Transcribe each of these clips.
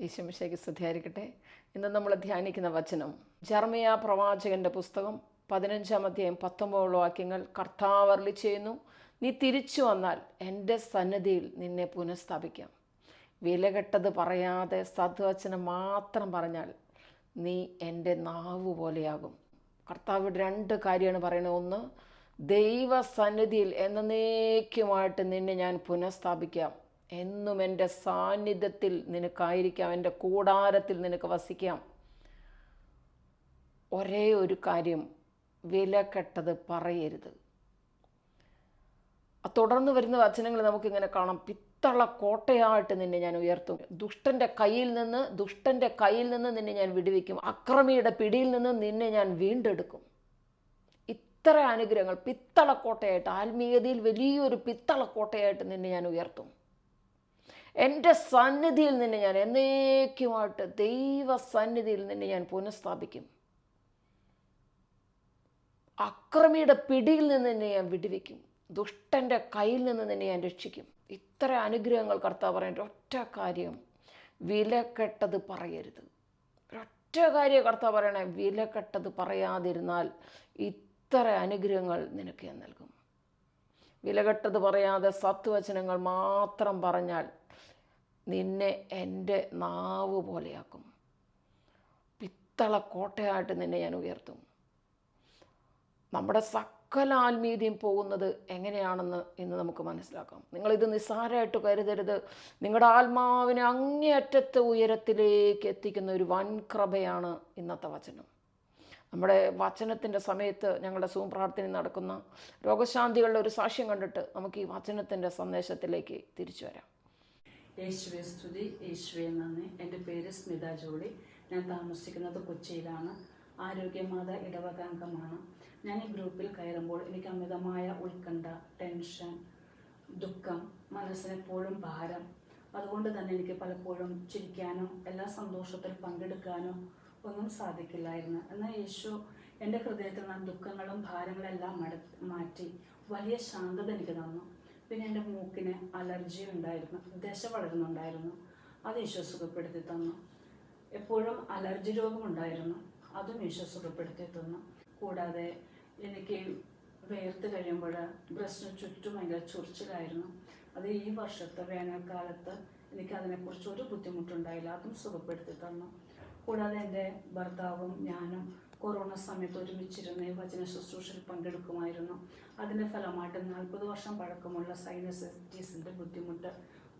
ഈശോമിശയ്ക്ക് സ്തുതിയായിരിക്കട്ടെ. ഇന്ന് നമ്മൾ ധ്യാനിക്കുന്ന വചനം ജർമ്മിയ പ്രവാചകന്റെ പുസ്തകം പതിനഞ്ചാം അധ്യായം പത്തൊമ്പതോളം വാക്യങ്ങൾ കർത്താവ് ചെയ്യുന്നു നീ തിരിച്ചു വന്നാൽ എന്റെ സന്നദ്ധിയിൽ നിന്നെ പുനഃസ്ഥാപിക്കാം. വിലകെട്ടത് പറയാതെ സദ്വചനം മാത്രം പറഞ്ഞാൽ നീ എന്റെ നാവ് പോലെയാകും. കർത്താവ് രണ്ട് കാര്യമാണ് പറയുന്നത്. ഒന്ന് ദൈവസന്നിധിയിൽ എന്നേക്കുമായിട്ട് നിന്നെ ഞാൻ പുനഃസ്ഥാപിക്കാം. എന്നും എന്റെ സാന്നിധ്യത്തിൽ നിനക്കായിരിക്കാം എന്റെ കൂടാരത്തിൽ നിനക്ക് വസിക്കാം. ഒരേ ഒരു കാര്യം വിലക്കെട്ടത് പറയരുത്. തുടർന്ന് വരുന്ന വചനങ്ങൾ നമുക്കിങ്ങനെ കാണാം. പിത്തള കോട്ടയായിട്ട് നിന്നെ ഞാൻ ഉയർത്തും. ദുഷ്ടന്റെ കയ്യിൽ നിന്ന് ദുഷ്ടന്റെ കയ്യിൽ നിന്ന് നിന്നെ ഞാൻ വിടുവിക്കും. അക്രമിയുടെ പിടിയിൽ നിന്ന് നിന്നെ ഞാൻ വീണ്ടെടുക്കും. ഇത്ര അനുഗ്രഹങ്ങൾ. പിത്തള കോട്ടയായിട്ട് ആത്മീയതയിൽ വലിയൊരു പിത്തള കോട്ടയായിട്ട് നിന്നെ ഞാൻ ഉയർത്തും. എന്റെ സന്നിധിയിൽ നിന്നെ ഞാൻ എന്നേക്കുമായിട്ട് ദൈവ സന്നിധിയിൽ നിന്നെ ഞാൻ പുനഃസ്ഥാപിക്കും. അക്രമിയുടെ പിടിയിൽ നിന്ന് നിന്നെ ഞാൻ വിടുവിക്കും. ദുഷ്ടന്റെ കയ്യിൽ നിന്ന് നിന്നെ ഞാൻ രക്ഷിക്കും. ഇത്ര അനുഗ്രഹങ്ങൾ കർത്താവ് പറയേണ്ട ഒറ്റ കാര്യം വിലക്കെട്ടത് പറയരുത്. ഒറ്റ കാര്യം കർത്താവ് പറയണേ വിലക്കെട്ടത് പറയാതിരുന്നാൽ ഇത്ര അനുഗ്രഹങ്ങൾ നിനക്ക് ഞാൻ നൽകും. വിലകെട്ടത് പറയാതെ സത്വചനങ്ങൾ മാത്രം പറഞ്ഞാൽ നിന്നെ എന്റെ നാവ് പോലെയാക്കും. പിത്തള കോട്ടയായിട്ട് നിന്നെ ഞാൻ ഉയർത്തും. നമ്മുടെ സകല ആത്മീയതയും പോകുന്നത് എങ്ങനെയാണെന്ന് ഇന്ന് നമുക്ക് മനസ്സിലാക്കാം. നിങ്ങളിത് നിസ്സാരമായിട്ട് കരുതരുത്. നിങ്ങളുടെ ആത്മാവിനെ അങ്ങേയറ്റത്തെ ഉയരത്തിലേക്ക് എത്തിക്കുന്ന ഒരു വൻ കൃപയാണ് ഇന്നത്തെ വചനം. നമ്മുടെ വചനത്തിന്റെ സമയത്ത് ഞങ്ങളുടെ സൂം പ്രാർത്ഥന നടക്കുന്ന രോഗശാന്തികളുടെ ഒരു സാക്ഷ്യം കണ്ടിട്ട് നമുക്ക് ഈ വചനത്തിന്റെ സന്ദേശത്തിലേക്ക് തിരിച്ചു വരാം. യേശുവെ സ്തുതി. യേശുവെ നന്ദി. എന്റെ പേര് സ്മിത ജോളി. ഞാൻ താമസിക്കുന്നത് കൊച്ചിയിലാണ്. ആരോഗ്യമാത ഇടവകാംഗമാണ്. ഞാൻ ഈ ഗ്രൂപ്പിൽ കയറുമ്പോൾ എനിക്ക് അമിതമായ ഉത്കണ്ഠ ടെൻഷൻ ദുഃഖം മനസ്സിനെപ്പോഴും ഭാരം. അതുകൊണ്ട് തന്നെ എനിക്ക് പലപ്പോഴും ചിരിക്കാനോ എല്ലാ സന്തോഷത്തിൽ പങ്കെടുക്കാനോ ഒന്നും സാധിക്കില്ലായിരുന്നു. എന്നാൽ യേശു എന്റെ ഹൃദയത്തിൽ നിന്ന് ദുഃഖങ്ങളും ഭാരങ്ങളെല്ലാം മാറ്റി വലിയ ശാന്തത എനിക്ക് തന്നു. പിന്നെ എന്റെ മൂക്കിന് അലർജി ഉണ്ടായിരുന്നു. ദശ വളരുന്നുണ്ടായിരുന്നു. അത് ഈശോ സുഖപ്പെടുത്തി തന്നു. എപ്പോഴും അലർജി രോഗമുണ്ടായിരുന്നു. അതും ഈശോ സുഖപ്പെടുത്തി തന്നു. കൂടാതെ എനിക്ക് വേർത്ത് കഴിയുമ്പോൾ ബ്രസ്റ്റിന് ചുറ്റും ഭയങ്കര ചൊറിച്ചിലായിരുന്നു. അത് ഈ വർഷത്തെ വേനൽക്കാലത്ത് എനിക്ക് അതിനെക്കുറിച്ച് ഒരു ബുദ്ധിമുട്ടുണ്ടായില്ല. അതും സുഖപ്പെടുത്തി തന്നു. കൂടാതെ എന്റെ ഭർത്താവും ഞാനും കൊറോണ സമയത്ത് ഒരുമിച്ചിരുന്ന് വചന ശുശ്രൂഷയിൽ പങ്കെടുക്കുമായിരുന്നു. അതിന്റെ ഫലമായിട്ട് നാൽപ്പത് വർഷം പഴക്കമുള്ള സൈനസൈറ്റീസിന്റെ ബുദ്ധിമുട്ട്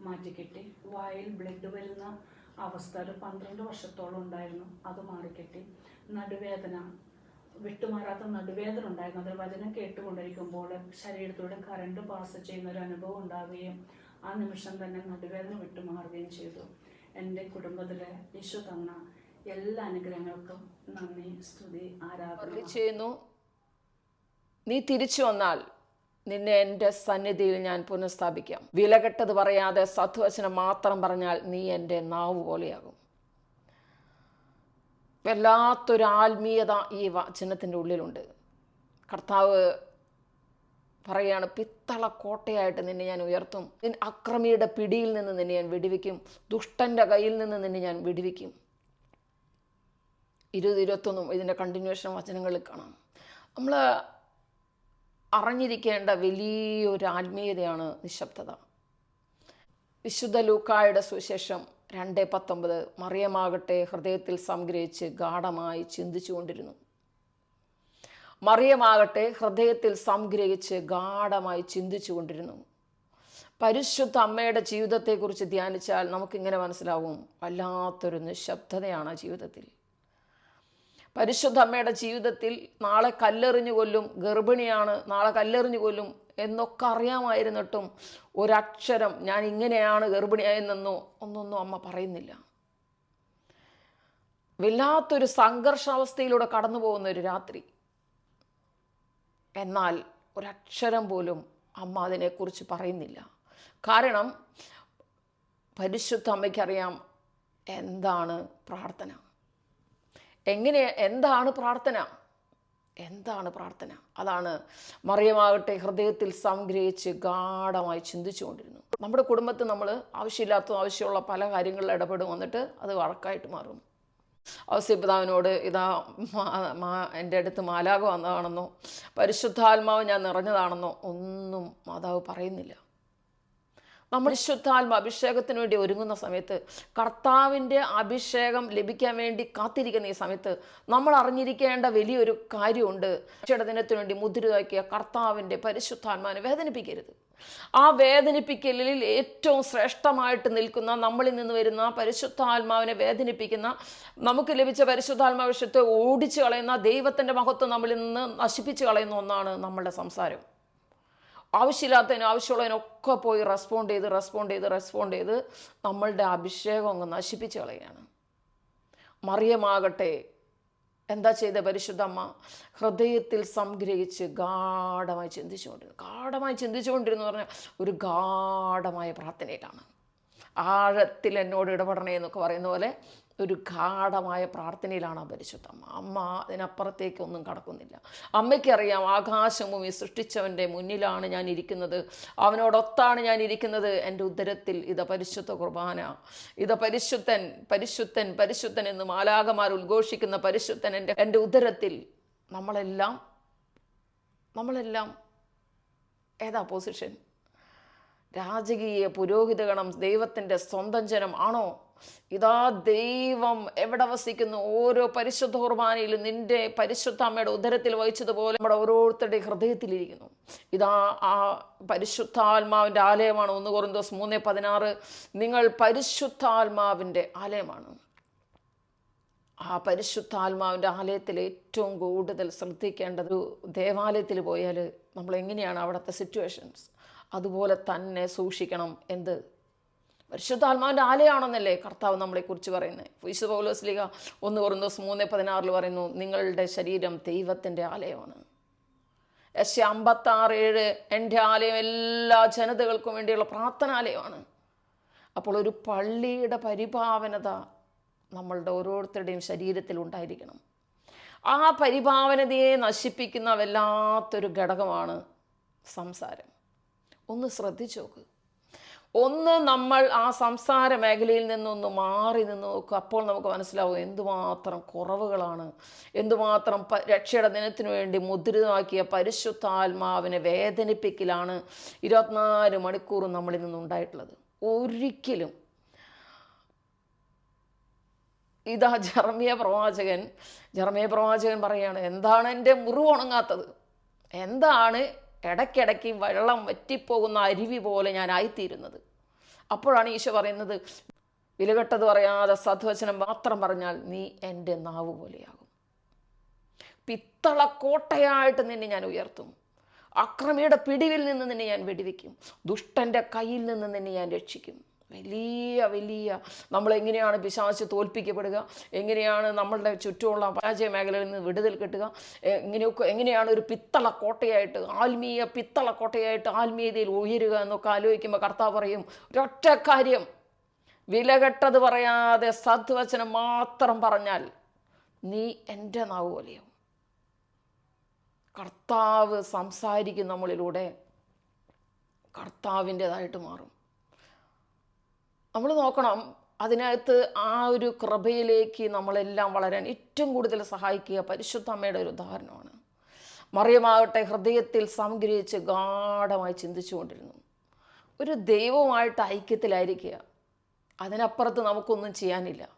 മാറ്റിക്കിട്ടി. വായിൽ ബ്ലഡ് വരുന്ന അവസ്ഥ ഒരു പന്ത്രണ്ട് വർഷത്തോളം ഉണ്ടായിരുന്നു. അത് മാറിക്കിട്ടി. നടുവേദന വിട്ടുമാറാത്ത നടുവേദന ഉണ്ടായിരുന്നു. അതിൽ വചനം കേട്ടുകൊണ്ടിരിക്കുമ്പോൾ ശരീരത്തിലൂടെ കറണ്ട് പാസ് ചെയ്യുന്ന ഒരു അനുഭവം ഉണ്ടാവുകയും ആ നിമിഷം തന്നെ നടുവേദന വിട്ടുമാറുകയും ചെയ്തു. എന്റെ കുടുംബത്തിലെ ഈശോ തന്ന എല്ലാ അനുഗ്രഹങ്ങൾക്കും നന്ദി സ്തുതി ആരാധന. ചെയ്യുന്നു. നീ തിരിച്ചു വന്നാൽ നിന്നെ എന്റെ സന്നിധിയിൽ ഞാൻ പുനഃസ്ഥാപിക്കാം. വിലകെട്ടത് പറയാതെ സത്വചനം മാത്രം പറഞ്ഞാൽ നീ എന്റെ നാവ് പോലെയാകും. വല്ലാത്തൊരു ആത്മീയത ഈ വചനത്തിന്റെ ഉള്ളിലുണ്ട്. കർത്താവ് പറയാണ് പിത്തള കോട്ടയായിട്ട് നിന്നെ ഞാൻ ഉയർത്തും. അക്രമിയുടെ പിടിയിൽ നിന്ന് നിന്നെ ഞാൻ വിടുവിക്കും. ദുഷ്ടന്റെ കയ്യിൽ നിന്ന് നിന്നെ ഞാൻ വിടുവിക്കും. ഇരുപത് ഇരുപത്തൊന്നും ഇതിന്റെ കണ്ടിന്യൂഷൻ വചനങ്ങളിൽ കാണാം. നമ്മൾ അറിഞ്ഞിരിക്കേണ്ട വലിയൊരു ആത്മീയതയാണ് നിശബ്ദത. വിശുദ്ധ ലൂക്കായുടെ സുശേഷം രണ്ട് പത്തൊമ്പത് മറിയമാകട്ടെ ഹൃദയത്തിൽ സംഗ്രഹിച്ച് ഗാഠമായി ചിന്തിച്ചുകൊണ്ടിരുന്നു മറിയമാകട്ടെ ഹൃദയത്തിൽ സംഗ്രഹിച്ച് ഗാഠമായി ചിന്തിച്ചുകൊണ്ടിരുന്നു പരിശുദ്ധ അമ്മയുടെ ജീവിതത്തെക്കുറിച്ച് ധ്യാനിച്ചാൽ നമുക്കിങ്ങനെ മനസ്സിലാവും വല്ലാത്തൊരു നിശബ്ദതയാണ് ജീവിതത്തിൽ. പരിശുദ്ധ അമ്മയുടെ ജീവിതത്തിൽ നാളെ കല്ലെറിഞ്ഞു കൊല്ലും ഗർഭിണിയാണ് നാളെ കല്ലെറിഞ്ഞു കൊല്ലും എന്നൊക്കെ അറിയാമായിരുന്നിട്ടും ഒരക്ഷരം ഞാൻ ഇങ്ങനെയാണ് ഗർഭിണിയായെന്നോ ഒന്നൊന്നും അമ്മ പറയുന്നില്ല. വല്ലാത്തൊരു സംഘർഷാവസ്ഥയിലൂടെ കടന്നു പോകുന്ന ഒരു രാത്രി. എന്നാൽ ഒരക്ഷരം പോലും അമ്മ അതിനെക്കുറിച്ച് പറയുന്നില്ല. കാരണം പരിശുദ്ധ അമ്മയ്ക്കറിയാം എന്താണ് പ്രാർത്ഥന. എങ്ങനെ എന്താണ് പ്രാർത്ഥന? എന്താണ് പ്രാർത്ഥന? അതാണ് മറിയമാകട്ടെ ഹൃദയത്തിൽ സംഗ്രഹിച്ച് ഗാഠമായി ചിന്തിച്ചുകൊണ്ടിരുന്നു നമ്മുടെ കുടുംബത്തിൽ നമ്മൾ ആവശ്യമില്ലാത്ത ആവശ്യമുള്ള പല കാര്യങ്ങളിൽ ഇടപെടും. വന്നിട്ട് അത് വഴക്കായിട്ട് മാറും. ഔസ്യപിതാവിനോട് ഇതാ എന്റെ അടുത്ത് മാലാക വന്നതാണെന്നോ പരിശുദ്ധാത്മാവ് ഞാൻ നിറഞ്ഞതാണെന്നോ ഒന്നും മാതാവ് പറയുന്നില്ല. നമ്മൾ ശുദ്ധാത്മ അഭിഷേകത്തിന് വേണ്ടി ഒരുങ്ങുന്ന സമയത്ത് കർത്താവിന്റെ അഭിഷേകം ലഭിക്കാൻ വേണ്ടി കാത്തിരിക്കുന്ന ഈ സമയത്ത് നമ്മൾ അറിഞ്ഞിരിക്കേണ്ട വലിയൊരു കാര്യമുണ്ട്. ദിനത്തിന് വേണ്ടി മുദ്രയാക്കിയ കർത്താവിന്റെ പരിശുദ്ധാത്മാവിനെ വേദനിപ്പിക്കരുത്. ആ വേദനിപ്പിക്കലിൽ ഏറ്റവും ശ്രേഷ്ഠമായിട്ട് നിൽക്കുന്ന നമ്മളിൽ നിന്ന് വരുന്ന പരിശുദ്ധാത്മാവിനെ വേദനിപ്പിക്കുന്ന നമുക്ക് ലഭിച്ച പരിശുദ്ധാത്മാവിഷയത്തെ ഓടിച്ചു കളയുന്ന ദൈവത്തിന്റെ മഹത്വം നമ്മളിൽ നിന്ന് നശിപ്പിച്ചു കളയുന്ന ഒന്നാണ് നമ്മളുടെ സംസാരം. ആവശ്യമില്ലാത്തതിന് ആവശ്യമുള്ളതിനൊക്കെ പോയി റെസ്പോണ്ട് ചെയ്ത് റെസ്പോണ്ട് ചെയ്ത് റെസ്പോണ്ട് ചെയ്ത് നമ്മളുടെ അഭിഷേകം അങ്ങ് നശിപ്പിച്ച് കളയാണ് മറിയമാകട്ടെ എന്താ ചെയ്ത പരിശുദ്ധമ്മ? ഹൃദയത്തിൽ സംഗ്രഹിച്ച് ഗാഠമായി ചിന്തിച്ചുകൊണ്ടിരുന്നു ഗാഠമായി ചിന്തിച്ചുകൊണ്ടിരുന്നു പറഞ്ഞാൽ ഒരു ഗാഠമായ പ്രാർത്ഥനയിലാണ്. ആഴത്തിൽ എന്നോട് ഇടപെടണേ എന്നൊക്കെ പറയുന്ന പോലെ ഒരു ഗാഠമായ പ്രാർത്ഥനയിലാണ് ആ പരിശുദ്ധ. അമ്മ ഒന്നും കടക്കുന്നില്ല. അമ്മയ്ക്കറിയാം ആകാശവും ഈ സൃഷ്ടിച്ചവന്റെ മുന്നിലാണ് ഞാൻ ഇരിക്കുന്നത്. അവനോടൊത്താണ് ഞാൻ ഇരിക്കുന്നത്. എന്റെ ഉദരത്തിൽ ഇത് പരിശുദ്ധ കുർബാന. ഇത് പരിശുദ്ധൻ പരിശുദ്ധൻ പരിശുദ്ധൻ എന്ന് മാലാകമാർ ഉദ്ഘോഷിക്കുന്ന പരിശുദ്ധൻ എന്റെ എന്റെ ഉദരത്തിൽ നമ്മളെല്ലാം നമ്മളെല്ലാം ഏതാ പൊസിഷൻ രാജകീയ പുരോഹിതഗണം ദൈവത്തിന്റെ സ്വന്തം ജനം ആണോ? ഇതാ ദൈവം എവിടെ വസിക്കുന്നു? ഓരോ പരിശുദ്ധ കുർബാനയിലും നിന്റെ പരിശുദ്ധ അമ്മയുടെ ഉദരത്തിൽ വഹിച്ചതുപോലെ നമ്മുടെ ഓരോരുത്തരുടെ ഹൃദയത്തിലിരിക്കുന്നു ഇതാ ആ പരിശുദ്ധാത്മാവിന്റെ ആലയമാണ് ഒന്ന് കുറന്തോസ് മൂന്ന് പതിനാറ്. നിങ്ങൾ പരിശുദ്ധാത്മാവിന്റെ ആലയമാണ്. ആ പരിശുദ്ധാത്മാവിന്റെ ആലയത്തിൽ ഏറ്റവും കൂടുതൽ ശ്രദ്ധിക്കേണ്ടത് ഒരു ദേവാലയത്തിൽ പോയാൽ നമ്മൾ എങ്ങനെയാണ് അവിടുത്തെ സിറ്റുവേഷൻസ് അതുപോലെ തന്നെ സൂക്ഷിക്കണം. എന്ത്? പരിശുദ്ധാത്മാവിന്റെ ആലയാണെന്നല്ലേ കർത്താവ് നമ്മളെക്കുറിച്ച് പറയുന്നത്. വിശുദ്ധ പൗലോസ്ലിക ഒന്ന് കുറഞ്ഞ മൂന്ന് പതിനാറിൽ പറയുന്നു നിങ്ങളുടെ ശരീരം ദൈവത്തിന്റെ ആലയമാണ്. യശ അമ്പത്താറ് ഏഴ് എന്റെ ആലയം എല്ലാ ജനതകൾക്കും വേണ്ടിയുള്ള പ്രാർത്ഥനാലയമാണ് അപ്പോൾ ഒരു പള്ളിയുടെ പരിഭാവനത നമ്മളുടെ ഓരോരുത്തരുടെയും ശരീരത്തിൽ ഉണ്ടായിരിക്കണം. ആ പരിഭാവനതയെ നശിപ്പിക്കുന്ന വല്ലാത്തൊരു ഘടകമാണ് സംസാരം. ഒന്ന് ശ്രദ്ധിച്ചു നോക്ക്. ഒന്ന് നമ്മൾ ആ സംസാര മേഖലയിൽ നിന്നൊന്ന് മാറി നിന്ന് നോക്കുക. അപ്പോൾ നമുക്ക് മനസ്സിലാവും എന്തുമാത്രം കുറവുകളാണ്. എന്തുമാത്രം രക്ഷയുടെ ദിനത്തിനു വേണ്ടി മുദ്രിതമാക്കിയ പരിശുദ്ധാത്മാവിനെ വേദനിപ്പിക്കലാണ് ഇരുപത്തിനാല് മണിക്കൂർ നമ്മളിൽ നിന്നുണ്ടായിട്ടുള്ളത്. ഒരിക്കലും. ഇതാ ജർമിയ പ്രവാചകൻ ജർമിയ പ്രവാചകൻ പറയാണ് എന്താണ് എന്റെ മുറിവ് ഉണങ്ങാത്തത്? എന്താണ് ഇടയ്ക്കിടയ്ക്ക് വെള്ളം വറ്റിപ്പോകുന്ന അരുവി പോലെ ഞാൻ ആയിത്തീരുന്നത് അപ്പോഴാണ് ഈശോ പറയുന്നത് വിലകെട്ടത് പറയാതെ സദ്വചനം മാത്രം പറഞ്ഞാൽ നീ എന്റെ നാവ് പോലെയാകും. പിത്തള കോട്ടയായിട്ട് നിന്നെ ഞാൻ ഉയർത്തും. അക്രമിയുടെ പിടിവിൽ നിന്ന് നിന്നെ ഞാൻ വെടിവെക്കും. ദുഷ്ടന്റെ കയ്യിൽ നിന്ന് നിന്നെ ഞാൻ രക്ഷിക്കും. വലിയ വലിയ നമ്മളെങ്ങനെയാണ് പിശാച്ച് തോൽപ്പിക്കപ്പെടുക? എങ്ങനെയാണ് നമ്മളുടെ ചുറ്റുമുള്ള പരാജയ മേഖലയിൽ നിന്ന് വിടുതൽ കിട്ടുക? എങ്ങനെയൊക്കെ എങ്ങനെയാണ് ഒരു പിത്തള കോട്ടയായിട്ട് ആത്മീയ പിത്തള കോട്ടയായിട്ട് ആത്മീയതയിൽ ഉയരുക എന്നൊക്കെ ആലോചിക്കുമ്പോൾ കർത്താവ് പറയും ഒരൊറ്റ കാര്യം വിലകെട്ടത് പറയാതെ സദ്വചനം മാത്രം പറഞ്ഞാൽ നീ എന്റെ നാവ് പോലെയാവും. കർത്താവ് സംസാരിക്കും നമ്മളിലൂടെ കർത്താവിന്റെതായിട്ട് മാറും. നമ്മൾ നോക്കണം. അതിനകത്ത് ആ ഒരു കൃപയിലേക്ക് നമ്മളെല്ലാം വളരാൻ ഏറ്റവും കൂടുതൽ സഹായിക്കുക പരിശുദ്ധ അമ്മയുടെ ഒരു ഉദാഹരണമാണ്. മറിയമാകട്ടെ ഹൃദയത്തിൽ സംഗ്രഹിച്ച് ഗാഠമായി ചിന്തിച്ചുകൊണ്ടിരുന്നു. ഒരു ദൈവമായിട്ട് ഐക്യത്തിലായിരിക്കുക. അതിനപ്പുറത്ത് നമുക്കൊന്നും ചെയ്യാനില്ല.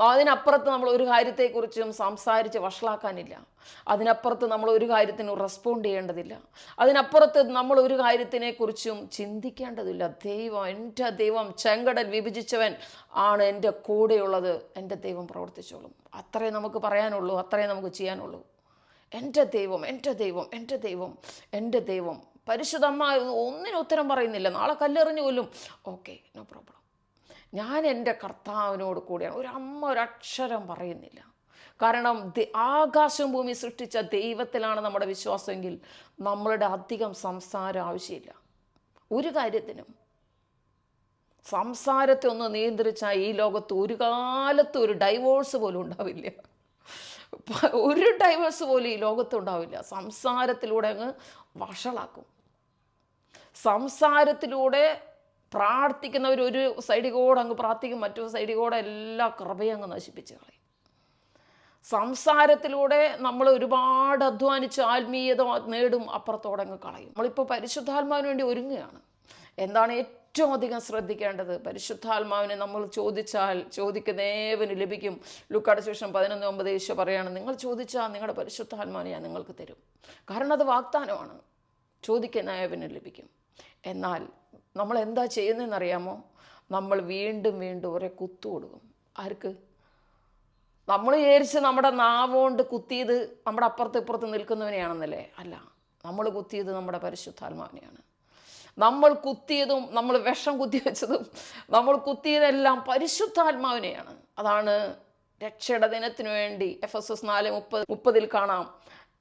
അതിനപ്പുറത്ത് നമ്മൾ ഒരു കാര്യത്തെക്കുറിച്ചും സംസാരിച്ച് വഷളാക്കാനില്ല. അതിനപ്പുറത്ത് നമ്മൾ ഒരു കാര്യത്തിനും റെസ്പോണ്ട് ചെയ്യേണ്ടതില്ല. അതിനപ്പുറത്ത് നമ്മൾ ഒരു കാര്യത്തിനെക്കുറിച്ചും ചിന്തിക്കേണ്ടതില്ല. ദൈവം എന്റെ ദൈവം ചെങ്കടൽ വിഭജിച്ചവൻ ആണ് എന്റെ കൂടെയുള്ളത്. എന്റെ ദൈവം പ്രവർത്തിച്ചോളും. അത്രേ നമുക്ക് പറയാനുള്ളൂ അത്രേ നമുക്ക് ചെയ്യാനുള്ളൂ. എന്റെ ദൈവം എന്റെ ദൈവം എന്റെ ദൈവം എന്റെ ദൈവം. പരിശുദ്ധമ്മ ഒന്നിനും ഉത്തരം പറയുന്നില്ല. നാളെ കല്ലെറിഞ്ഞു കൊല്ലും. Okay no problem. ഞാൻ എന്റെ കർത്താവിനോട് കൂടിയാണ്. ഒരു അമ്മ ഒരക്ഷരം പറയുന്നില്ല. കാരണം ആകാശം ഭൂമി സൃഷ്ടിച്ച ദൈവത്തിലാണ് നമ്മുടെ വിശ്വാസമെങ്കിൽ നമ്മളുടെ അധികം സംസാരം ആവശ്യമില്ല. ഒരു കാര്യത്തിനും സംസാരത്തെ ഒന്ന് നിയന്ത്രിച്ചാൽ ഈ ലോകത്ത് ഒരു കാലത്ത് ഒരു ഡൈവോഴ്സ് പോലും ഉണ്ടാവില്ല. ഒരു ഡൈവേഴ്സ് പോലും ഈ ലോകത്ത് ഉണ്ടാവില്ല. സംസാരത്തിലൂടെ അങ്ങ് വഷളാക്കും. സംസാരത്തിലൂടെ പ്രാർത്ഥിക്കുന്നവർ ഒരു സൈഡിൽ കൂടെ അങ്ങ് പ്രാർത്ഥിക്കും മറ്റൊരു സൈഡിൽ കൂടെ എല്ലാ കൃപയും അങ്ങ് നശിപ്പിച്ച് കളയും. സംസാരത്തിലൂടെ നമ്മൾ ഒരുപാട് അധ്വാനിച്ച് ആത്മീയത നേടും അപ്പുറത്തോടെ അങ്ങ് കളയും. നമ്മളിപ്പോൾ പരിശുദ്ധാത്മാവിന് വേണ്ടി ഒരുങ്ങുകയാണ്. എന്താണ് ഏറ്റവും അധികം ശ്രദ്ധിക്കേണ്ടത്? പരിശുദ്ധാത്മാവിനെ നമ്മൾ ചോദിച്ചാൽ ചോദിക്കുന്നേവന് ലഭിക്കും. ലുക്കാട് ശേഷം പതിനൊന്ന് ഒമ്പത് ഈശോ പറയാണ് നിങ്ങൾ ചോദിച്ചാൽ നിങ്ങളുടെ പരിശുദ്ധാത്മാവിനെ ഞാൻ നിങ്ങൾക്ക് തരും. കാരണം അത് വാഗ്ദാനമാണ്. ചോദിക്കുന്നേവന് ലഭിക്കും. എന്നാൽ നമ്മൾ എന്താ ചെയ്യുന്നതെന്നറിയാമോ? നമ്മൾ വീണ്ടും വീണ്ടും ഒരേ കുത്തു കൊടുക്കും. ആർക്ക്? നമ്മൾ വിചാരിച്ച് നമ്മുടെ നാവുകൊണ്ട് കുത്തിയത് നമ്മുടെ അപ്പുറത്ത് ഇപ്പുറത്ത് നിൽക്കുന്നവനെയാണെന്നല്ലേ? അല്ല. നമ്മൾ കുത്തിയത് നമ്മുടെ പരിശുദ്ധാത്മാവിനെയാണ്. നമ്മൾ കുത്തിയതും നമ്മൾ വിഷം കുത്തി വെച്ചതും നമ്മൾ കുത്തിയതെല്ലാം പരിശുദ്ധാത്മാവിനെയാണ്. അതാണ് രക്ഷയുടെ ദിനത്തിനു വേണ്ടി എഫ് എസ് എസ് നാല് മുപ്പത് മുപ്പതിൽ കാണാം.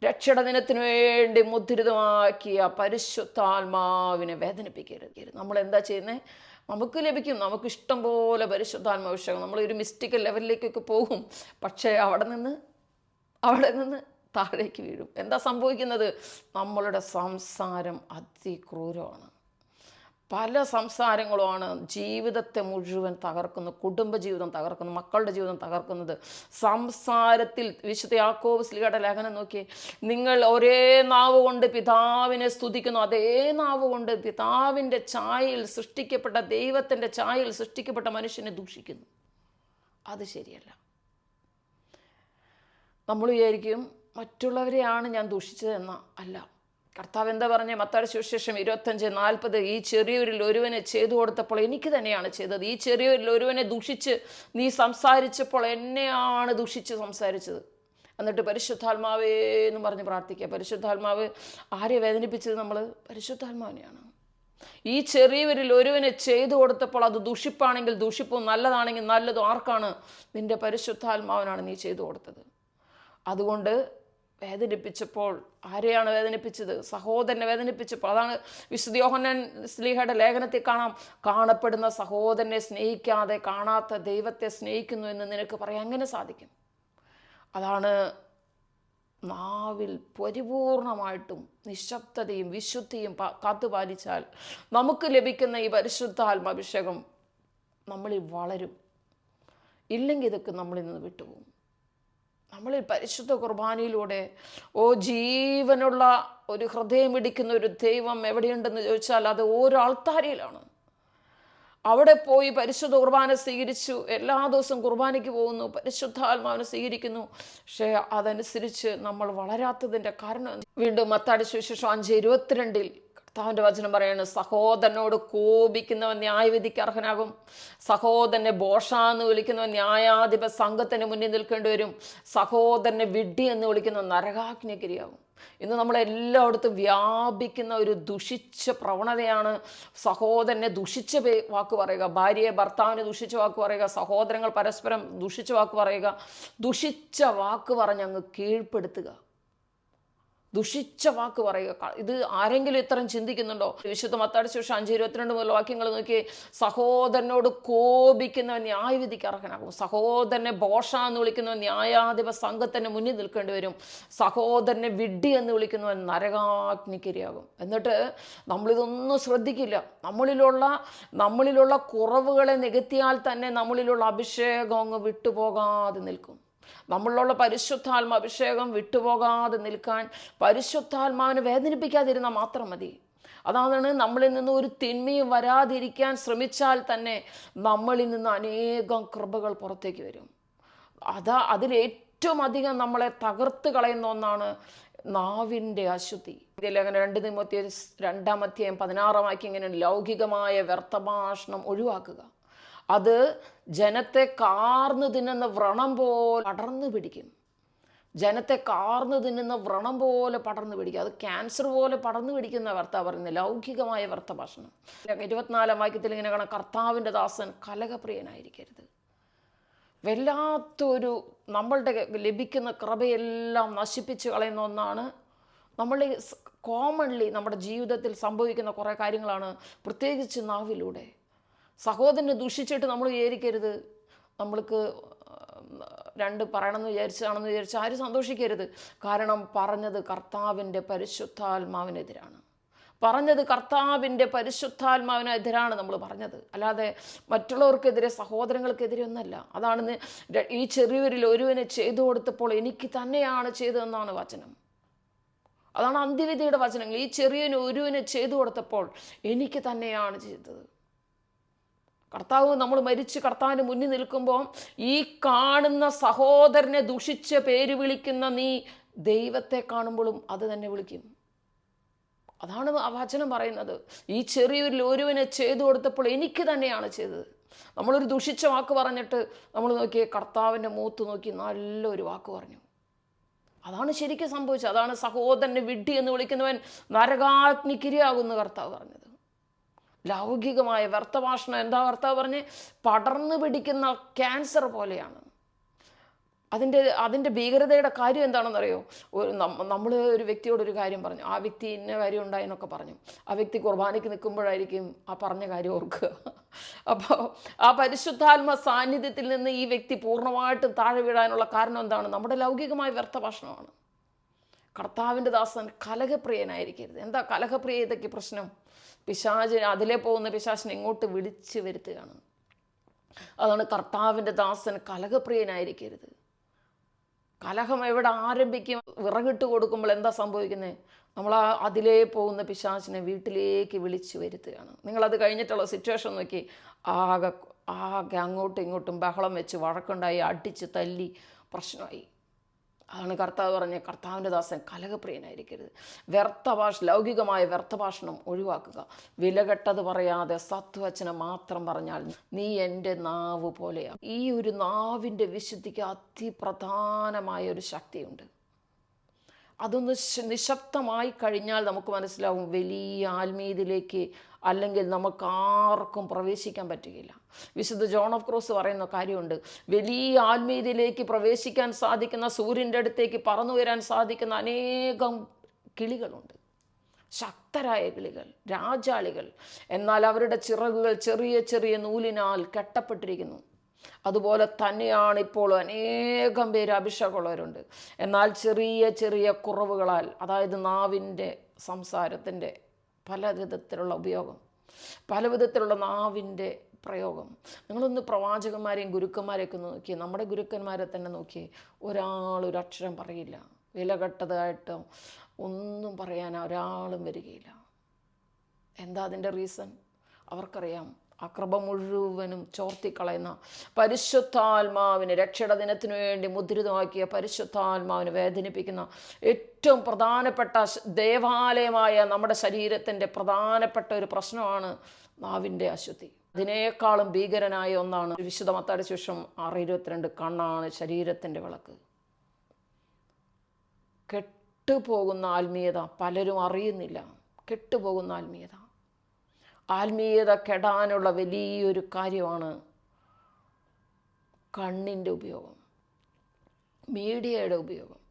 രക്ഷയുടെ ദിനത്തിനു വേണ്ടി മുദ്രിതമാക്കിയ പരിശുദ്ധാത്മാവിനെ വേദനിപ്പിക്കരുത്. നമ്മൾ എന്താ ചെയ്യുന്നത് നമുക്ക് ലഭിക്കും. നമുക്ക് ഇഷ്ടം പോലെ പരിശുദ്ധാത്മാഭിഷേകം നമ്മൾ ഒരു മിസ്റ്റിക്കൽ ലെവലിലേക്കൊക്കെ പോകും. പക്ഷേ അവിടെ നിന്ന് അവിടെ നിന്ന് താഴേക്ക് വീഴും. എന്താ സംഭവിക്കുന്നത്? നമ്മളുടെ സംസാരം അതിക്രൂരമാണ്. പല സംസാരങ്ങളുമാണ് ജീവിതത്തെ മുഴുവൻ തകർക്കുന്നത് കുടുംബജീവിതം തകർക്കുന്നു മക്കളുടെ ജീവിതം തകർക്കുന്നത്. സംസാരത്തിൽ വിശുദ്ധ യാക്കോബ് സ്ലിയുടെ ലേഖനം നോക്കി നിങ്ങൾ ഒരേ നാവ് കൊണ്ട് പിതാവിനെ സ്തുതിക്കുന്നു. അതേ നാവ് കൊണ്ട് പിതാവിന്റെ ചായയിൽ സൃഷ്ടിക്കപ്പെട്ട ദൈവത്തിന്റെ ചായയിൽ സൃഷ്ടിക്കപ്പെട്ട മനുഷ്യനെ ദൂഷിക്കുന്നു. അത് ശരിയല്ല. നമ്മൾ വിചാരിക്കും മറ്റുള്ളവരെയാണ് ഞാൻ ദൂഷിച്ചതെന്ന അല്ല. കർത്താവ് എന്താ പറഞ്ഞ മത്താട് സുവിശേഷം ഇരുപത്തഞ്ച് നാൽപ്പത് ഈ ചെറിയവരിൽ ഒരുവനെ ചെയ്തു കൊടുത്തപ്പോൾ എനിക്ക് തന്നെയാണ് ചെയ്തത്. ഈ ചെറിയവരിൽ ഒരുവനെ ദുഷിച്ച് നീ സംസാരിച്ചപ്പോൾ എന്നെയാണ് ദുഷിച്ച് സംസാരിച്ചത്. എന്നിട്ട് പരിശുദ്ധാത്മാവേ എന്ന് പറഞ്ഞ് പ്രാർത്ഥിക്കുക. പരിശുദ്ധാത്മാവ് ആരെ വേദനിപ്പിച്ചത് നമ്മൾ പരിശുദ്ധാത്മാവിനെയാണ്. ഈ ചെറിയവരിൽ ഒരുവനെ ചെയ്തു കൊടുത്തപ്പോൾ അത് ദുഷിപ്പാണെങ്കിൽ ദുഷിപ്പും നല്ലതാണെങ്കിൽ നല്ലതും. ആർക്കാണ്? നിന്റെ പരിശുദ്ധാത്മാവിനാണ് നീ ചെയ്തു കൊടുത്തത്. അതുകൊണ്ട് വേദനിപ്പിച്ചപ്പോൾ ആരെയാണ് വേദനിപ്പിച്ചത്? സഹോദരനെ വേദനിപ്പിച്ചപ്പോൾ. അതാണ് വിശുദ്ധ യോഹന്നൻ സ്ലീഹയുടെ ലേഖനത്തിൽ കാണാം. കാണപ്പെടുന്ന സഹോദരനെ സ്നേഹിക്കാതെ കാണാത്ത ദൈവത്തെ സ്നേഹിക്കുന്നു എന്ന് നിനക്ക് പറയാൻ എങ്ങനെ സാധിക്കും? അതാണ് നാവിൽ പരിപൂർണമായിട്ടും നിശബ്ദതയും വിശുദ്ധിയും കാത്തുപാലിച്ചാൽ നമുക്ക് ലഭിക്കുന്ന ഈ പരിശുദ്ധാത്മാഭിഷേകം നമ്മളിൽ വളരും. ഇല്ലെങ്കിൽ ഇതൊക്കെ നമ്മളിൽ നിന്ന് വിട്ടുപോകും. നമ്മളിൽ പരിശുദ്ധ കുർബാനയിലൂടെ ഓ ജീവനുള്ള ഒരു ഹൃദയം ഇടിക്കുന്ന ഒരു ദൈവം എവിടെയുണ്ടെന്ന് ചോദിച്ചാൽ അത് ഓരോ ആൾത്താരയിലാണ് അവിടെ പോയി പരിശുദ്ധ കുർബാന സ്വീകരിച്ചു. എല്ലാ ദിവസവും കുർബാനയ്ക്ക് പോകുന്നു. പരിശുദ്ധാത്മാവിനെ സ്വീകരിക്കുന്നു. പക്ഷേ അതനുസരിച്ച് നമ്മൾ വളരാത്തതിന്റെ കാരണം വീണ്ടും മത്താടി സുവിശേഷം അഞ്ച് ഇരുപത്തിരണ്ടിൽ കർത്താവിന്റെ വചനം പറയാണ് സഹോദരനോട് കോപിക്കുന്നവൻ ന്യായവിധിക്ക് അർഹനാകും. സഹോദരനെ ബോഷ എന്ന് വിളിക്കുന്നവൻ ന്യായാധിപ സംഘത്തിന് മുന്നിൽ നിൽക്കേണ്ടി വരും. സഹോദരനെ വിഡ്ഢി എന്ന് വിളിക്കുന്ന നരകാഗ്നഗിരിയാകും. ഇന്ന് നമ്മളെല്ലായിടത്തും വ്യാപിക്കുന്ന ഒരു ദുഷിച്ച പ്രവണതയാണ് സഹോദരനെ ദുഷിച്ച വാക്ക് പറയുക. ഭാര്യയെ ഭർത്താവിനെ ദുഷിച്ച വാക്ക് പറയുക. സഹോദരങ്ങൾ പരസ്പരം ദുഷിച്ച വാക്ക് പറയുക. ദുഷിച്ച വാക്ക് പറഞ്ഞ് അങ്ങ് കീഴ്പ്പെടുത്തുക. ദുഷിച്ച വാക്ക് പറയുക. ഇത് ആരെങ്കിലും ഇത്തരം ചിന്തിക്കുന്നുണ്ടോ? വിശുദ്ധ മത്താടി ശേഷം അഞ്ച് ഇരുപത്തിരണ്ട് മുതൽ വാക്യങ്ങൾ നോക്കി സഹോദരനോട് കോപിക്കുന്നവൻ ന്യായവിധിക്ക് അർഹനാകും സഹോദരനെ ബോഷ എന്ന് വിളിക്കുന്നവൻ ന്യായാധിപ സംഘത്തിന് മുന്നിൽ നിൽക്കേണ്ടി വരും. സഹോദരനെ വിഡ്ഢി എന്ന് വിളിക്കുന്നവൻ നരകാഗ്നിക്കിരയാകും. എന്നിട്ട് നമ്മളിതൊന്നും ശ്രദ്ധിക്കില്ല. നമ്മളിലുള്ള നമ്മളിലുള്ള കുറവുകളെ നികത്തിയാൽ തന്നെ നമ്മളിലുള്ള അഭിഷേകം അങ്ങ് വിട്ടുപോകാതെ നിൽക്കും. നമ്മളിലുള്ള പരിശുദ്ധാത്മ അഭിഷേകം വിട്ടുപോകാതെ നിൽക്കാൻ പരിശുദ്ധാത്മാവിനെ വേദനിപ്പിക്കാതിരുന്നാൽ മാത്രം മതി. അതാണ് നമ്മളിൽ നിന്ന് ഒരു തിന്മയും വരാതിരിക്കാൻ ശ്രമിച്ചാൽ തന്നെ നമ്മളിൽ നിന്ന് അനേകം കൃപകൾ പുറത്തേക്ക് വരും. അതാ അതിലേറ്റവും അധികം നമ്മളെ തകർത്ത് കളയുന്ന ഒന്നാണ് നാവിന്റെ അശുദ്ധി. ഇതിലങ്ങനെ രണ്ട് നിമത്തി രണ്ടാമത്തെയും പതിനാറാം വാക്യം ഇങ്ങനെ ലൗകികമായ വ്യർത്ഥഭാഷണം ഒഴിവാക്കുക. അത് ജനത്തെ കാർന്നു തിന്നുന്ന വ്രണം പോലെ പടർന്നു പിടിക്കും. ജനത്തെ കാർന്നു തിന്നുന്ന വ്രണം പോലെ പടർന്നു പിടിക്കും. അത് ക്യാൻസർ പോലെ പടർന്നു പിടിക്കുന്ന വർത്ത പറയുന്നത് ലൗകികമായ വർത്ത ഭാഷണം ഇരുപത്തിനാലാം വാക്യത്തിൽ ഇങ്ങനെ കാണാം. കർത്താവിന്റെ ദാസൻ കലകപ്രിയനായിരിക്കരുത്. വല്ലാത്തൊരു നമ്മളുടെ ലഭിക്കുന്ന കൃപയെല്ലാം നശിപ്പിച്ച് കളയുന്ന ഒന്നാണ് നമ്മൾ കോമൺലി നമ്മുടെ ജീവിതത്തിൽ സംഭവിക്കുന്ന കുറേ കാര്യങ്ങളാണ്. പ്രത്യേകിച്ച് നാവിലൂടെ. സഹോദരനെ ദുഷിച്ചിട്ട് നമ്മൾ വിചാരിക്കരുത്. നമ്മൾക്ക് രണ്ട് പറയണമെന്ന് വിചാരിച്ചതാണെന്ന് വിചാരിച്ച് ആരും സന്തോഷിക്കരുത്. കാരണം പറഞ്ഞത് കർത്താവിന്റെ പരിശുദ്ധാത്മാവിനെതിരാണ്. പറഞ്ഞത് കർത്താവിന്റെ പരിശുദ്ധാത്മാവിനെതിരാണ് നമ്മൾ പറഞ്ഞത്. അല്ലാതെ മറ്റുള്ളവർക്കെതിരെ സഹോദരങ്ങൾക്കെതിരെ ഒന്നല്ല. അതാണ് ഈ ചെറിയവരിൽ ഒരുവനെ ചെയ്തു കൊടുത്തപ്പോൾ എനിക്ക് തന്നെയാണ് ചെയ്തതെന്നാണ് വചനം. അതാണ് അന്ത്യവിധിയുടെ വചനങ്ങൾ. ഈ ചെറിയവന് ഒരുവിനെ ചെയ്തു കൊടുത്തപ്പോൾ എനിക്ക് തന്നെയാണ് ചെയ്തത്. കർത്താവ് നമ്മൾ മരിച്ച് കർത്താവിന് മുന്നിൽ നിൽക്കുമ്പോൾ ഈ കാണുന്ന സഹോദരനെ ദുഷിച്ച് പേര് വിളിക്കുന്ന നീ ദൈവത്തെ കാണുമ്പോഴും അത് തന്നെ വിളിക്കും. അതാണ് ആ വചനം പറയുന്നത്. ഈ ചെറിയൊരു ഒരുവനെ ചെയ്തു കൊടുത്തപ്പോൾ എനിക്ക് തന്നെയാണ് ചെയ്തത്. നമ്മളൊരു ദുഷിച്ച വാക്ക് പറഞ്ഞിട്ട് നമ്മൾ നോക്കിയേ കർത്താവിന്റെ മൂത്ത് നോക്കി നല്ലൊരു വാക്ക് പറഞ്ഞു. അതാണ് ശരിക്കും സംഭവിച്ചത്. അതാണ് സഹോദരനെ വിഡ്ഢി എന്ന് വിളിക്കുന്നവൻ നരകാഗ്നിക്കിരയാകുന്നു കർത്താവ് പറഞ്ഞത്. ലൗകികമായ വ്യർത്ഥഭാഷണം എന്താ വർത്താവ് പറഞ്ഞ്? പടർന്നു പിടിക്കുന്ന ക്യാൻസർ പോലെയാണ്. അതിന്റെ അതിന്റെ ഭീകരതയുടെ കാര്യം എന്താണെന്നറിയോ? ഒരു നമ്മൾ ഒരു വ്യക്തിയോട് ഒരു കാര്യം പറഞ്ഞു. ആ വ്യക്തി ഇന്ന കാര്യം ഉണ്ടായെന്നൊക്കെ പറഞ്ഞു. ആ വ്യക്തി കുർബാനയ്ക്ക് നിൽക്കുമ്പോഴായിരിക്കും ആ പറഞ്ഞ കാര്യം ഓർക്കുക. അപ്പോൾ ആ പരിശുദ്ധാത്മ സാന്നിധ്യത്തിൽ നിന്ന് ഈ വ്യക്തി പൂർണമായിട്ടും താഴെ വീഴാനുള്ള കാരണം എന്താണ്? നമ്മുടെ ലൗകികമായ വ്യർത്ഥഭാഷണമാണ്. കർത്താവിന്റെ ദാസൻ കലഹപ്രിയനായിരിക്കരുത്. എന്താ കലഹപ്രിയതയ്ക്ക് പ്രശ്നം? പിശാചിന് അതിലെ പോകുന്ന പിശാചിനെ ഇങ്ങോട്ട് വിളിച്ചു വരുത്തുകയാണ്. അതാണ് കർത്താവിന്റെ ദാസൻ കലഹപ്രിയനായിരിക്കരുത്. കലഹം എവിടെ ആരംഭിക്കും? വിറകിട്ട് കൊടുക്കുമ്പോൾ എന്താ സംഭവിക്കുന്നത് നമ്മൾ ആ അതിലേ പോകുന്ന പിശാചിനെ വീട്ടിലേക്ക് വിളിച്ചു വരുത്തുകയാണ്. നിങ്ങളത് കഴിഞ്ഞിട്ടുള്ള സിറ്റുവേഷൻ നോക്കി. ആകെ ആകെ അങ്ങോട്ടും ഇങ്ങോട്ടും ബഹളം വെച്ച് വഴക്കുണ്ടായി അടിച്ച് തല്ലി പ്രശ്നമായി. അതാണ് കർത്താവ് പറഞ്ഞ കർത്താവിന്റെ ദാസൻ കലകപ്രിയനായിരിക്കരുത് വ്യർത്ഥ ഭാഷ ലൗകികമായ വ്യർത്ഥ ഭാഷണം ഒഴിവാക്കുക. വിലകെട്ടത് പറയാതെ സത്വചനം മാത്രം പറഞ്ഞാൽ നീ എന്റെ നാവ് പോലെയാണ് ഈ ഒരു നാവിന്റെ വിശുദ്ധിക്ക് അതിപ്രധാനമായ ഒരു ശക്തിയുണ്ട്. അതൊന്ന് നിശബ്ദമായി കഴിഞ്ഞാൽ നമുക്ക് മനസ്സിലാവും വലിയ ആത്മീയതിലേക്ക് അല്ലെങ്കിൽ നമുക്ക് ആർക്കും പ്രവേശിക്കാൻ പറ്റുകയില്ല. വിശുദ്ധ ജോൺ ഓഫ് ക്രോസ് പറയുന്ന കാര്യമുണ്ട്. വലിയ ആത്മീയതയിലേക്ക് പ്രവേശിക്കാൻ സാധിക്കുന്ന സൂര്യന്റെ അടുത്തേക്ക് പറന്നു വരാൻ സാധിക്കുന്ന അനേകം കിളികളുണ്ട്. ശക്തരായ കിളികൾ രാജാളികൾ. എന്നാൽ അവരുടെ ചിറകുകൾ ചെറിയ ചെറിയ നൂലിനാൽ കെട്ടപ്പെട്ടിരിക്കുന്നു. അതുപോലെ തന്നെയാണ് ഇപ്പോൾ അനേകം പേര് അഭിഷേകമുള്ളവരുണ്ട്. എന്നാൽ ചെറിയ ചെറിയ കുറവുകളാൽ അതായത് നാവിന്റെ സംസാരത്തിന്റെ പല വിധത്തിലുള്ള ഉപയോഗം പല വിധത്തിലുള്ള നാവിന്റെ പ്രയോഗം. നിങ്ങളൊന്ന് പ്രവാചകന്മാരെയും ഗുരുക്കന്മാരെയൊക്കെ നോക്കിയേ നമ്മുടെ ഗുരുക്കന്മാരെ തന്നെ നോക്കിയേ ഒരാൾ ഒരു അക്ഷരം പറയില്ല. വിലകെട്ടതായിട്ടോ ഒന്നും പറയാൻ ഒരാളും വരികയില്ല. എന്താ അതിന്റെ റീസൺ അവർക്കറിയാം. ആ കൃപ മുഴുവനും ചോർത്തിക്കളയുന്ന പരിശുദ്ധാത്മാവിന് രക്ഷയുടെ ദിനത്തിനു വേണ്ടി മുദ്രിതമാക്കിയ പരിശുദ്ധാത്മാവിന് വേദനിപ്പിക്കുന്ന ഏറ്റവും പ്രധാനപ്പെട്ട ദേവാലയമായ നമ്മുടെ ശരീരത്തിന്റെ പ്രധാനപ്പെട്ട ഒരു പ്രശ്നമാണ് നാവിന്റെ അശുദ്ധി. അതിനേക്കാളും ഭീകരനായ ഒന്നാണ് വിശുദ്ധ മത്താടി ശേഷം ആറ് ഇരുപത്തിരണ്ട് കണ്ണാണ് ശരീരത്തിന്റെ വിളക്ക്. കെട്ടുപോകുന്ന ആത്മീയത പലരും അറിയുന്നില്ല. കെട്ടുപോകുന്ന ആത്മീയത. ആത്മീയത കെടാനുള്ള വലിയൊരു കാര്യമാണ് കണ്ണിന്റെ ഉപയോഗം മീഡിയയുടെ ഉപയോഗം.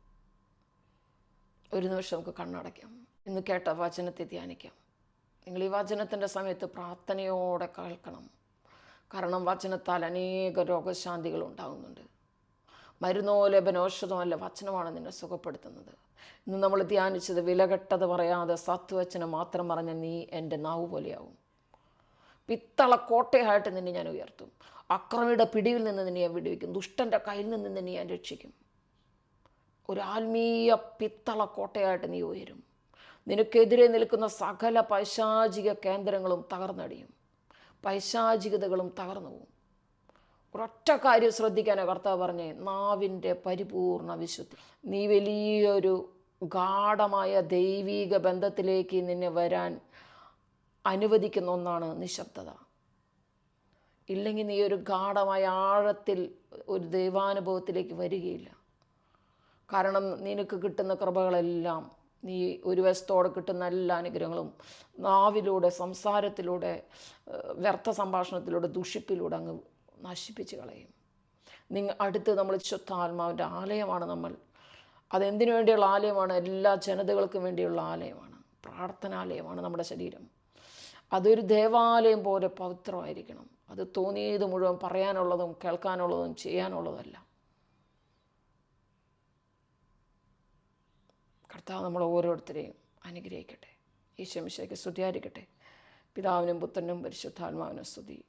ഒരു നിമിഷം നമുക്ക് കണ്ണടയ്ക്കാം. ഇന്ന് കേട്ട വചനത്തെ ധ്യാനിക്കാം. നിങ്ങൾ ഈ വചനത്തിന്റെ സമയത്ത് പ്രാർത്ഥനയോടെ കേൾക്കണം. കാരണം വചനത്താൽ അനേക രോഗശാന്തികൾ ഉണ്ടാകുന്നുണ്ട്. മരുന്നോ ലബനോഷധമല്ല വചനമാണ് നിന്നെ സുഖപ്പെടുത്തുന്നത്. ഇന്ന് നമ്മൾ ധ്യാനിച്ചത് വിലകെട്ടത് പറയാതെ സത്വചനം മാത്രം പറഞ്ഞ നീ എന്റെ നാവ് പോലെയാവും പിത്തള കോട്ടയായിട്ട് നിന്നെ ഞാൻ ഉയർത്തും. അക്രമിയുടെ പിടിയിൽ നിന്ന് നിന്നെ ഞാൻ വിടുവിക്കും. ദുഷ്ടന്റെ കയ്യിൽ നിന്ന് നിന്നെ ഞാൻ രക്ഷിക്കും. ഒരു ആത്മീയ പിത്തള കോട്ടയായിട്ട് നീ ഉയരും. നിനക്കെതിരെ നിൽക്കുന്ന സകല പൈശാചിക കേന്ദ്രങ്ങളും തകർന്നടിയും. പൈശാചികതകളും തകർന്നു പോകും ഒരൊറ്റ കാര്യം ശ്രദ്ധിക്കാനാണ് കർത്താവ് പറഞ്ഞേ നാവിന്റെ പരിപൂർണ വിശുദ്ധി. നീ വലിയൊരു ഗാഠമായ ദൈവീക ബന്ധത്തിലേക്ക് നിന്നെ വരാൻ അനുവദിക്കുന്ന ഒന്നാണ് നിശബ്ദത. ഇല്ലെങ്കിൽ നീ ഒരു ഗാഠമായ ആഴത്തിൽ ഒരു ദൈവാനുഭവത്തിലേക്ക് വരികയില്ല. കാരണം നിനക്ക് കിട്ടുന്ന കൃപകളെല്ലാം നീ ഒരു വശത്തോടെ കിട്ടുന്ന എല്ലാ അനുഗ്രഹങ്ങളും നാവിലൂടെ സംസാരത്തിലൂടെ വ്യർത്ഥ സംഭാഷണത്തിലൂടെ ദുഷിപ്പിലൂടെ അങ്ങ് നശിപ്പിച്ച് കളയും. നിങ്ങൾ അടുത്ത് നമ്മൾ ശുദ്ധാത്മാവിന്റെ ആലയമാണ് നമ്മൾ. അതെന്തിനു വേണ്ടിയുള്ള ആലയമാണ്? എല്ലാ ജനതകൾക്കും വേണ്ടിയുള്ള ആലയമാണ്. പ്രാർത്ഥനാലയമാണ് നമ്മുടെ ശരീരം. അതൊരു ദേവാലയം പോലെ പവിത്രമായിരിക്കണം. അത് തോന്നിയത് മുഴുവൻ പറയാനുള്ളതും കേൾക്കാനുള്ളതും ചെയ്യാനുള്ളതല്ല. കർത്താവ് നമ്മൾ ഓരോരുത്തരെയും അനുഗ്രഹിക്കട്ടെ. ഈശോമിശയ്ക്ക് സ്തുതിയായിരിക്കട്ടെ. പിതാവിനും പുത്രനും പരിശുദ്ധാത്മാവിനും സ്തുതി.